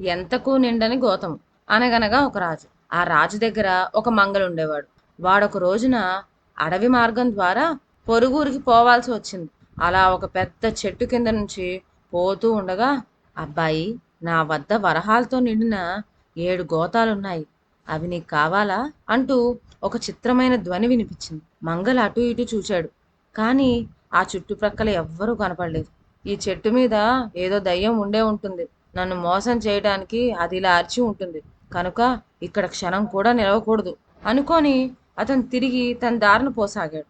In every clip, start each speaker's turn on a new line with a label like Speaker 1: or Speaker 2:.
Speaker 1: ఎంతకు నిండని గోతం. అనగనగా ఒక రాజు. ఆ రాజు దగ్గర ఒక మంగలు ఉండేవాడు. వాడొక రోజున అడవి మార్గం ద్వారా పొరుగురికి పోవాల్సి వచ్చింది. అలా ఒక పెద్ద చెట్టు కింద నుంచి పోతూ ఉండగా అబ్బాయి నా వద్ద వరహాలతో నిండిన ఏడు గోతాలున్నాయి. అవి నీకు కావాలా? అంటూ ఒక చిత్రమైన ధ్వని వినిపించింది. మంగళ అటు ఇటు చూశాడు కానీ ఆ చుట్టుప్రక్కల ఎవ్వరూ కనపడలేదు. ఈ చెట్టు మీద ఏదో దయ్యం ఉండే ఉంటుంది. నన్ను మోసం చేయడానికి అది ఇలా అరిచి ఉంటుంది. కనుక ఇక్కడ క్షణం కూడా నిలవకూడదు అనుకొని అతను తిరిగి తన దారిన పోసాగాడు.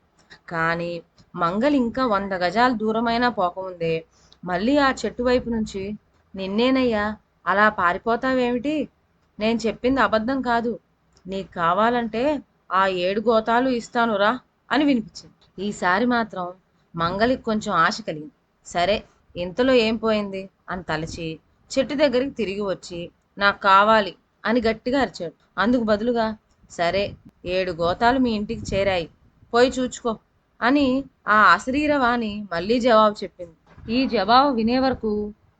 Speaker 1: కానీ మంగలి ఇంకా వంద గజాల దూరమైనా పోకముందే మళ్ళీ ఆ చెట్టు వైపు నుంచి నిన్నేనయ్యా అలా పారిపోతావేమిటి? నేను చెప్పింది అబద్ధం కాదు. నీకు కావాలంటే ఆ ఏడు గోతాలు ఇస్తానురా అని వినిపించింది. ఈసారి మాత్రం మంగలికి కొంచెం ఆశ కలిగింది. సరే ఇంతలో ఏం పోయింది? అని తలచి చెట్టు దగ్గరికి తిరిగి వచ్చి నాకు కావాలి అని గట్టిగా అరిచాడు. అందుకు బదులుగా సరే ఏడు గోతాలు మీ ఇంటికి చేరాయి. పోయి చూచుకో అని ఆ అశరీరవాణి మళ్ళీ జవాబు చెప్పింది. ఈ జవాబు వినే వరకు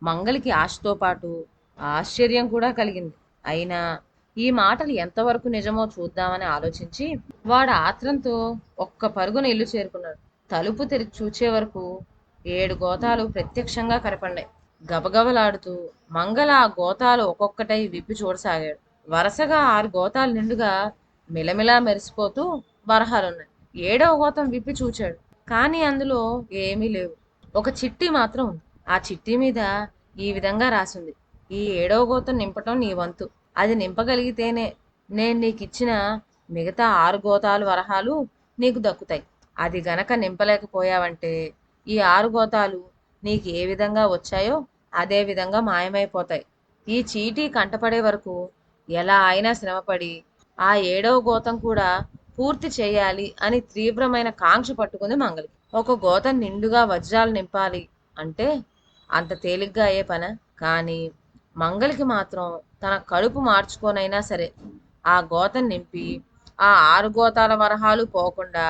Speaker 1: మంగలికి ఆశతో పాటు ఆశ్చర్యం కూడా కలిగింది. అయినా ఈ మాటలు ఎంతవరకు నిజమో చూద్దామని ఆలోచించి వాడు ఆత్రంతో ఒక్క పరుగున ఇల్లు చేరుకున్నాడు. తలుపు తెరిచి చూచే వరకు ఏడు గోతాలు ప్రత్యక్షంగా కనపడ్డాయి. గబగబలాడుతూ మంగళ ఆ గోతాలు ఒక్కొక్కటై విప్పి చూడసాగాడు. వరుసగా ఆరు గోతాలు నిండుగా మిలమిలా మెరిసిపోతూ వరహాలున్నాయి ఏడవ గోతం విప్పి చూచాడు. కానీ అందులో ఏమీ లేవు. ఒక చిట్టి మాత్రం ఉంది. ఆ చిట్టి మీద ఈ విధంగా రాసింది. ఈ ఏడవ గోతం నింపటం నీ వంతు. అది నింపగలిగితేనే నేను నీకు ఇచ్చిన మిగతా ఆరు గోతాలు వరహాలు నీకు దక్కుతాయి. అది గనక నింపలేకపోయావంటే ఈ ఆరు గోతాలు నీకు ఏ విధంగా వచ్చాయో అదే విధంగా మాయమైపోతాయి. ఈ చీటీ కంటపడే వరకు ఎలా అయినా శ్రమపడి ఆ ఏడవ గోతం కూడా పూర్తి చేయాలి అని తీవ్రమైన కాంక్ష పట్టుకుంది మంగలి. ఒక గోతం నిండుగా వజ్రాలు నింపాలి అంటే అంత తేలిగ్గా అయ్యే పన? కానీ మంగలికి మాత్రం తన కడుపు మార్చుకోనైనా సరే ఆ గోతం నింపి ఆ ఆరు గోతాల వరహాలు పోకుండా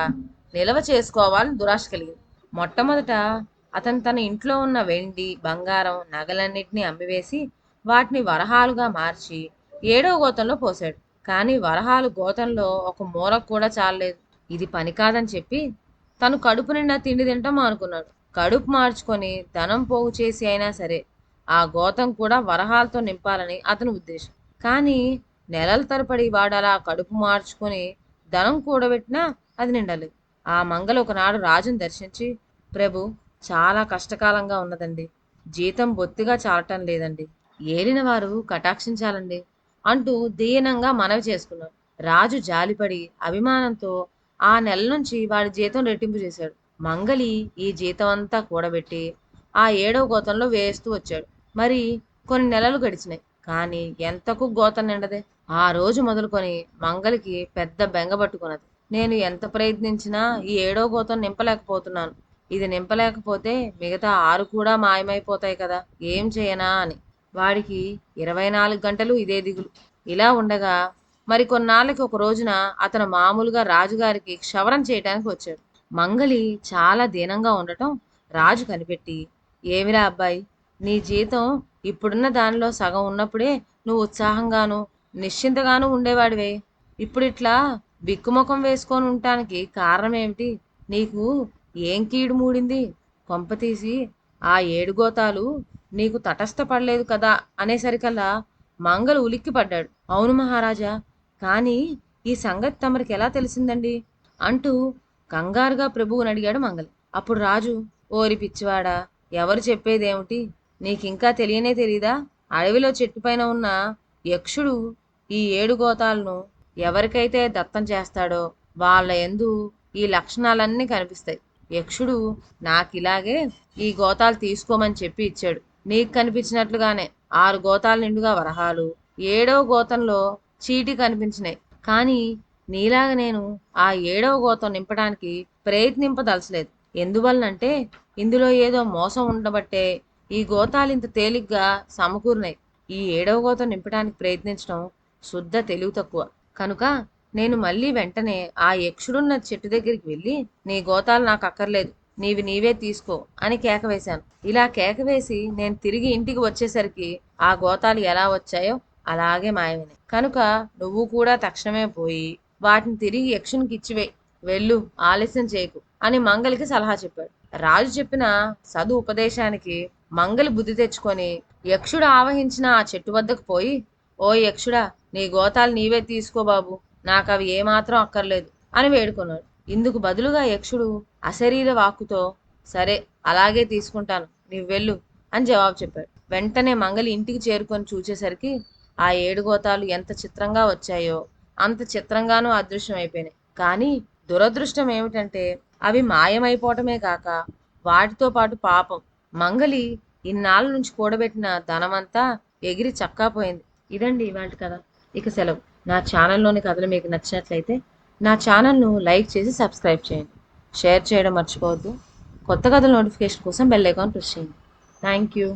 Speaker 1: నిల్వ చేసుకోవాలని దురాశ కలిగింది. మొట్టమొదట అతను తన ఇంట్లో ఉన్న వెండి బంగారం నగలన్నింటినీ అమ్మివేసి వాటిని వరహాలుగా మార్చి ఏడో గోతంలో పోశాడు. కానీ వరహాలు గోతంలో ఒక మూలకు కూడా చాలలేదు. ఇది పని కాదని చెప్పి తను కడుపు నిండా తిండి తింటాం అనుకున్నాడు కడుపు మార్చుకొని ధనం పోగు చేసి అయినా సరే ఆ గోతం కూడా వరహాలతో నింపాలని అతని ఉద్దేశం. కానీ నెలల తరబడి వాడు అలా కడుపు మార్చుకొని ధనం కూడబెట్టినా అది నిండలేదు. ఆ మంగళ ఒకనాడు రాజును దర్శించి ప్రభు చాలా కష్టకాలంగా ఉన్నదండి. జీతం బొత్తిగా చాలటం లేదండి. ఏలిన వారు కటాక్షించాలండి. అంటూ దీనంగా మనవి చేసుకున్నాం. రాజు జాలిపడి అభిమానంతో ఆ నెల నుంచి వాడి జీతం రెట్టింపు చేశాడు. మంగలి ఈ జీతం అంతా కూడబెట్టి ఆ ఏడవ గోతంలో వేస్తూ వచ్చాడు. మరి కొన్ని నెలలు గడిచినాయి. కానీ ఎంతకు గోతం నిండదే? ఆ రోజు మొదలుకొని మంగలికి పెద్ద బెంగ పట్టుకున్నది. నేను ఎంత ప్రయత్నించినా ఈ ఏడో గోతం నింపలేకపోతున్నాను. ఇది నింపలేకపోతే మిగతా ఆరు కూడా మాయమైపోతాయి కదా. ఏం చేయనా అని. వాడికి ఇరవై నాలుగు గంటలు ఇదే దిగులు. ఇలా ఉండగా మరి కొన్నాళ్ళకి ఒక రోజున అతను మామూలుగా రాజుగారికి క్షవరం చేయటానికి వచ్చాడు. మంగలి చాలా దీనంగా ఉండటం రాజు కనిపెట్టి ఏమిరా అబ్బాయి నీ జీతం ఇప్పుడున్న దానిలో సగం ఉన్నప్పుడే నువ్వు ఉత్సాహంగాను నిశ్చింతగాను ఉండేవాడివే. ఇప్పుడు ఇట్లా బిక్కుముఖం వేసుకొని ఉండటానికి కారణం ఏమిటి నీకు ఏం కీడు మూడింది? కొంప తీసి ఆ ఏడు గోతాలు నీకు తటస్థపడలేదు కదా అనేసరికల్లా మంగళ ఉలిక్కి పడ్డాడు. అవును మహారాజా కానీ ఈ సంగతి తమరికి ఎలా తెలిసిందండి? అంటూ కంగారుగా ప్రభువుని అడిగాడు మంగలి. అప్పుడు రాజు ఓరి పిచ్చివాడా ఎవరు చెప్పేదేమిటి? నీకింకా తెలియనే తెలీదా? అడవిలో చెట్టుపైన ఉన్న యక్షుడు ఈ ఏడు గోతాలను ఎవరికైతే దత్తం చేస్తాడో వాళ్ళ ఎందు ఈ లక్షణాలన్నీ కనిపిస్తాయి. యక్షుడు నాకు ఇలాగే ఈ గోతాలు తీసుకోమని చెప్పి ఇచ్చాడు. నీకు కనిపించినట్లుగానే ఆరు గోతాల నిండుగా వరహాలు ఏడవ గోతంలో చీటి కనిపించినాయి. కానీ నీలాగా నేను ఆ ఏడవ గోతం నింపడానికి ప్రయత్నింపదలచలేదు. ఎందువలనంటే ఇందులో ఏదో మోసం ఉండబట్టే ఈ గోతాలు ఇంత తేలిగ్గా సమకూరినాయి. ఈ ఏడవ గోతం నింపడానికి ప్రయత్నించడం శుద్ధ తెలివి తక్కువ. కనుక నేను మళ్ళీ వెంటనే ఆ యక్షుడున్న చెట్టు దగ్గరికి వెళ్ళి నీ గోతాలు నాకు అక్కర్లేదు. నీవి నీవే తీసుకో అని కేక వేశాను. ఇలా కేక వేసి నేను తిరిగి ఇంటికి వచ్చేసరికి ఆ గోతాలు ఎలా వచ్చాయో అలాగే మాయమైనాయి. కనుక నువ్వు కూడా తక్షణమే పోయి వాటిని తిరిగి యక్షునికి ఇచ్చివే. వెళ్ళు ఆలస్యం చేయకు అని మంగలికి సలహా చెప్పాడు. రాజు చెప్పిన సదు ఉపదేశానికి మంగలి బుద్ధి తెచ్చుకొని యక్షుడు ఆవహించిన ఆ చెట్టు వద్దకు పోయి ఓ యక్షుడా నీ గోతాలు నీవే తీసుకో బాబు. నాకు అవి ఏమాత్రం అక్కర్లేదు అని వేడుకున్నాడు. ఇందుకు బదులుగా యక్షుడు అశరీర వాక్కుతో సరే అలాగే తీసుకుంటాను నీవు వెళ్ళు అని జవాబు చెప్పాడు. వెంటనే మంగలి ఇంటికి చేరుకొని చూచేసరికి ఆ ఏడు గోతాలు ఎంత చిత్రంగా వచ్చాయో అంత చిత్రంగానూ అదృశ్యమైపోయినాయి. అయిపోయినాయి కానీ దురదృష్టం ఏమిటంటే అవి మాయమైపోవటమే కాక వాటితో పాటు పాపం. మంగలి ఇన్నాళ్ళ నుంచి కూడబెట్టిన ధనమంతా ఎగిరి చక్కాపోయింది ఇదండి ఇవాళ కథ. ఇక సెలవు. నా ఛానల్లోని కథలు మీకు నచ్చినట్లయితే నా ఛానల్ను లైక్ చేసి సబ్స్క్రైబ్ చేయండి. షేర్ చేయడం మర్చిపోవద్దు. కొత్త కథల నోటిఫికేషన్ కోసం బెల్ ఐకాన్ ప్రెస్ చేయండి. Thank you.